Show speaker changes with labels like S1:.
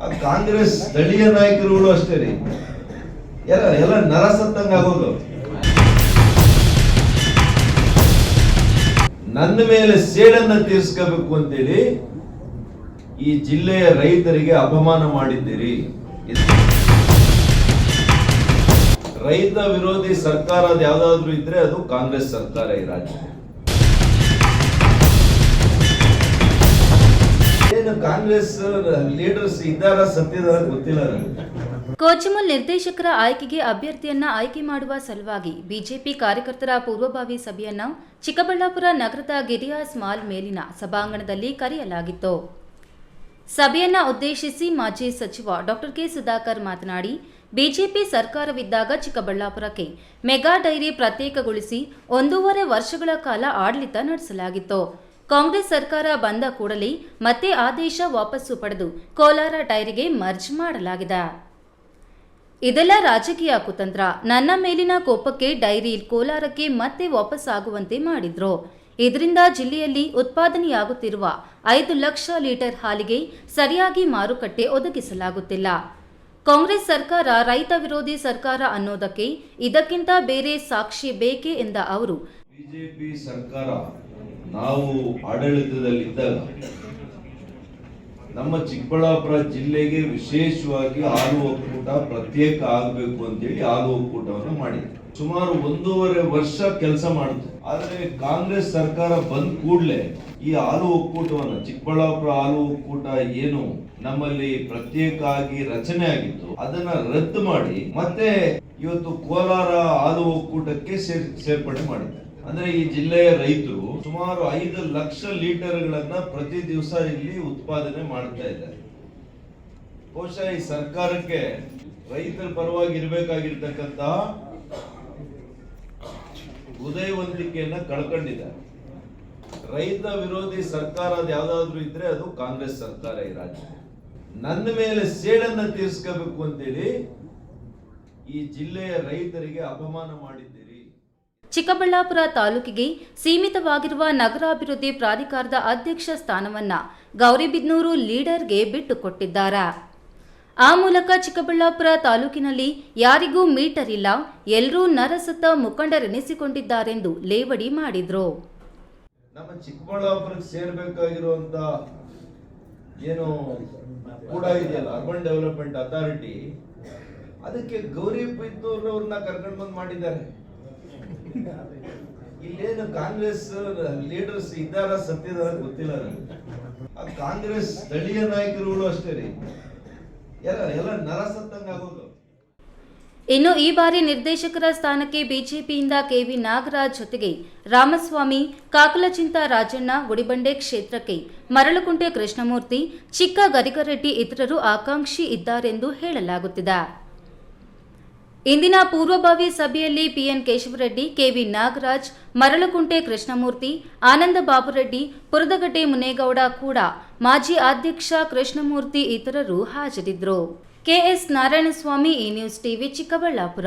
S1: ಆ ಕಾಂಗ್ರೆಸ್ ಸ್ಥಳೀಯ ನಾಯಕರುಗಳು ಅಷ್ಟೇ ರೀ. ಎಲ್ಲ ಎಲ್ಲ ನರಸತ್ತಂಗ ಆಗೋದು. ನನ್ನ ಮೇಲೆ ಸೇಡನ್ನ ತೀರ್ಸ್ಕೋಬೇಕು ಅಂತೇಳಿ ಈ ಜಿಲ್ಲೆಯ ರೈತರಿಗೆ ಅಪಮಾನ ಮಾಡಿದ್ದೀರಿ. ರೈತ ವಿರೋಧಿ ಸರ್ಕಾರ ಅದು ಯಾವ್ದಾದ್ರು ಇದ್ರೆ ಅದು ಕಾಂಗ್ರೆಸ್ ಸರ್ಕಾರ ಈ ರಾಜ್ಯ ಕಾಂಗ್ರೆಸ್ ಲೀಡರ್ಸ್ ಇದ್ದಾರ ಸತ್ಯದ ಗೊತ್ತಿಲ್ಲ
S2: ಕೋಚಿಮಲ್ ನಿರ್ದೇಶಕರ ಆಯ್ಕೆಗೆ ಅಭ್ಯರ್ಥಿಯನ್ನ ಆಯ್ಕೆ ಮಾಡುವ ಸಲುವಾಗಿ ಬಿಜೆಪಿ ಕಾರ್ಯಕರ್ತರ ಪೂರ್ವಭಾವಿ ಸಭೆಯನ್ನ ಚಿಕ್ಕಬಳ್ಳಾಪುರ ನಗರದ ಗಿರಿಯಾಸ್ ಮಾಲ್ ಮೇಲಿನ ಸಭಾಂಗಣದಲ್ಲಿ ಕರೆಯಲಾಗಿತ್ತು. ಸಭೆಯನ್ನ ಉದ್ದೇಶಿಸಿ ಮಾಜಿ ಸಚಿವ ಡಾಕ್ಟರ್ ಕೆ. ಸುಧಾಕರ್ ಮಾತನಾಡಿ, ಬಿಜೆಪಿ ಸರ್ಕಾರವಿದ್ದಾಗ ಚಿಕ್ಕಬಳ್ಳಾಪುರಕ್ಕೆ ಮೆಗಾ ಡೈರಿ ಪ್ರತ್ಯೇಕಗೊಳಿಸಿ ಒಂದೂವರೆ ವರ್ಷಗಳ ಕಾಲ ಆಡಳಿತ ನಡೆಸಲಾಗಿತ್ತು. ಕಾಂಗ್ರೆಸ್ ಸರ್ಕಾರ ಬಂದ ಕೂಡಲೇ ಮತ್ತೆ ಆದೇಶ ವಾಪಸ್ಸು ಪಡೆದು ಕೋಲಾರ ಡೈರಿಗೆ ಮರ್ಜ್ ಮಾಡಲಾಗಿದೆ. ಇದೆಲ್ಲ ರಾಜಕೀಯ ಕುತಂತ್ರ. ನನ್ನ ಮೇಲಿನ ಕೋಪಕ್ಕೆ ಡೈರಿ ಕೋಲಾರಕ್ಕೆ ಮತ್ತೆ ವಾಪಸ್ ಆಗುವಂತೆ ಮಾಡಿದ್ರು. ಇದರಿಂದ ಜಿಲ್ಲೆಯಲ್ಲಿ ಉತ್ಪಾದನೆಯಾಗುತ್ತಿರುವ ಐದು ಲಕ್ಷ ಲೀಟರ್ ಹಾಲಿಗೆ ಸರಿಯಾಗಿ ಮಾರುಕಟ್ಟೆ ಒದಗಿಸಲಾಗುತ್ತಿಲ್ಲ. ಕಾಂಗ್ರೆಸ್ ಸರ್ಕಾರ ರೈತ ವಿರೋಧಿ ಸರ್ಕಾರ ಅನ್ನೋದಕ್ಕೆ ಇದಕ್ಕಿಂತ ಬೇರೆ ಸಾಕ್ಷಿ ಬೇಕೇ ಎಂದ ಅವರು.
S1: ಬಿಜೆಪಿ ಸರ್ಕಾರ ನಾವು ಆಡಳಿತದಲ್ಲಿದ್ದಾಗ ನಮ್ಮ ಚಿಕ್ಕಬಳ್ಳಾಪುರ ಜಿಲ್ಲೆಗೆ ವಿಶೇಷವಾಗಿ ಹಾಲು ಒಕ್ಕೂಟ ಪ್ರತ್ಯೇಕ ಆಗಬೇಕು ಅಂತೇಳಿ ಹಾಲು ಒಕ್ಕೂಟವನ್ನು ಮಾಡಿದೆ ಸುಮಾರು ಒಂದೂವರೆ ವರ್ಷ ಕೆಲಸ ಮಾಡಿತು ಆದ್ರೆ ಕಾಂಗ್ರೆಸ್ ಸರ್ಕಾರ ಬಂದ ಕೂಡಲೇ ಈ ಹಾಲು ಒಕ್ಕೂಟವನ್ನು, ಚಿಕ್ಕಬಳ್ಳಾಪುರ ಹಾಲು ಒಕ್ಕೂಟ ಏನು ನಮ್ಮಲ್ಲಿ ಪ್ರತ್ಯೇಕ ಆಗಿ ರಚನೆ ಆಗಿತ್ತು, ಅದನ್ನ ರದ್ದು ಮಾಡಿ ಮತ್ತೆ ಇವತ್ತು ಕೋಲಾರ ಹಾಲು ಒಕ್ಕೂಟಕ್ಕೆ ಸೇರ್, ಸೇರ್ಪಡೆ ಮಾಡಿದ್ದಾರೆ. ಅಂದ್ರೆ ಈ ಜಿಲ್ಲೆಯ ರೈತರು ಸುಮಾರು ಐದು ಲಕ್ಷ ಲೀಟರ್ಗಳನ್ನ ಪ್ರತಿ ದಿವಸ ಇಲ್ಲಿ ಉತ್ಪಾದನೆ ಮಾಡ್ತಾ ಇದ್ದಾರೆ. ಬಹುಶಃ ಈ ಸರ್ಕಾರಕ್ಕೆ ರೈತರ ಪರವಾಗಿ ಇರಬೇಕಾಗಿರ್ತಕ್ಕಂತ ಉದಯವಂತಿಕೆಯನ್ನ ಕಳ್ಕೊಂಡಿದ್ದಾರೆ. ರೈತ ವಿರೋಧಿ ಸರ್ಕಾರ ಅದು ಯಾವ್ದಾದ್ರು ಇದ್ರೆ ಅದು ಕಾಂಗ್ರೆಸ್ ಸರ್ಕಾರ ಈ ರಾಜ್ಯ ನನ್ನ ಮೇಲೆ ಸೇಡನ್ನ ತೀರ್ಸ್ಕೋಬೇಕು ಅಂತೇಳಿ ಈ ಜಿಲ್ಲೆಯ ರೈತರಿಗೆ ಅಪಮಾನ ಮಾಡಿದ್ದೀರಿ
S2: ಚಿಕ್ಕಬಳ್ಳಾಪುರ ತಾಲೂಕಿಗೆ ಸೀಮಿತವಾಗಿರುವ ನಗರಾಭಿವೃದ್ಧಿ ಪ್ರಾಧಿಕಾರದ ಅಧ್ಯಕ್ಷ ಸ್ಥಾನವನ್ನ ಗೌರಿಬಿದ್ನೂರು ಲೀಡರ್ಗೆ ಬಿಟ್ಟುಕೊಟ್ಟಿದ್ದಾರೆ ಆ ಮೂಲಕ ಚಿಕ್ಕಬಳ್ಳಾಪುರ ತಾಲೂಕಿನಲ್ಲಿ ಯಾರಿಗೂ ಮೀಟರ್ ಇಲ್ಲ ಎಲ್ಲರೂ ನರಸತ್ತ ಮುಖಂಡರೆನಿಸಿಕೊಂಡಿದ್ದಾರೆಂದು ಲೇವಡಿ ಮಾಡಿದ್ರು.
S1: ನಮ್ಮ ಚಿಕ್ಕಬಳ್ಳಾಪುರಕ್ಕೆ ಸೇರ್ಬೇಕಾಗಿರುವಂತ ಏನು ಕೂಡ ಇದೆಯಲ್ಲ ಅರ್ಬನ್ ಡೆವಲಪ್ಮೆಂಟ್ ಅಥಾರಿಟಿ ಅದಕ್ಕೆ ಗೌರಿ ಬಿದ್ದೂರವ್ರನ್ನ ಕರ್ಕೊಂಡು ಬಂದು ಮಾಡಿದ್ದಾರೆ. ಇಲ್ಲೇನು ಕಾಂಗ್ರೆಸ್ ಲೀಡರ್ಸ್ ಇದ್ದಾರ ಸತ್ಯದಾರ ಗೊತ್ತಿಲ್ಲ ನನಗೆ. ಆ ಕಾಂಗ್ರೆಸ್ ಸ್ಥಳೀಯ ನಾಯಕರುಗಳು ಅಷ್ಟೇ ರೀ. ಎಲ್ಲ ನರಸತ್ತಂಗ ಆಗೋದು.
S2: ಇನ್ನು ಈ ಬಾರಿ ನಿರ್ದೇಶಕರ ಸ್ಥಾನಕ್ಕೆ ಬಿಜೆಪಿಯಿಂದ ಕೆವಿ ನಾಗರಾಜ್ ಜೊತೆಗೆ ರಾಮಸ್ವಾಮಿ, ಕಾಕಲಚಿಂತ ರಾಜಣ್ಣ, ಗುಡಿಬಂಡೆ ಕ್ಷೇತ್ರಕ್ಕೆ ಮರಳುಕುಂಟೆ ಕೃಷ್ಣಮೂರ್ತಿ, ಚಿಕ್ಕ ಗರಿಗರೆಡ್ಡಿ ಇತರರು ಆಕಾಂಕ್ಷಿ ಇದ್ದಾರೆಂದು ಹೇಳಲಾಗುತ್ತಿದೆ. ಇಂದಿನ ಪೂರ್ವಭಾವಿ ಸಭೆಯಲ್ಲಿ ಪಿಎನ್ ಕೇಶವರೆಡ್ಡಿ, ಕೆವಿ ನಾಗರಾಜ್, ಮರಳುಕುಂಟೆ ಕೃಷ್ಣಮೂರ್ತಿ, ಆನಂದ ಬಾಬುರೆಡ್ಡಿ, ಪುರದಗಡ್ಡೆ ಮುನೇಗೌಡ ಕೂಡ ಮಾಜಿ ಅಧ್ಯಕ್ಷ ಕೃಷ್ಣಮೂರ್ತಿ ಇತರರು ಹಾಜರಿದ್ದರು. ಕೆಎಸ್ ನಾರಾಯಣಸ್ವಾಮಿ, ಈ ನ್ಯೂಸ್ ಟಿವಿ ಚಿಕ್ಕಬಳ್ಳಾಪುರ.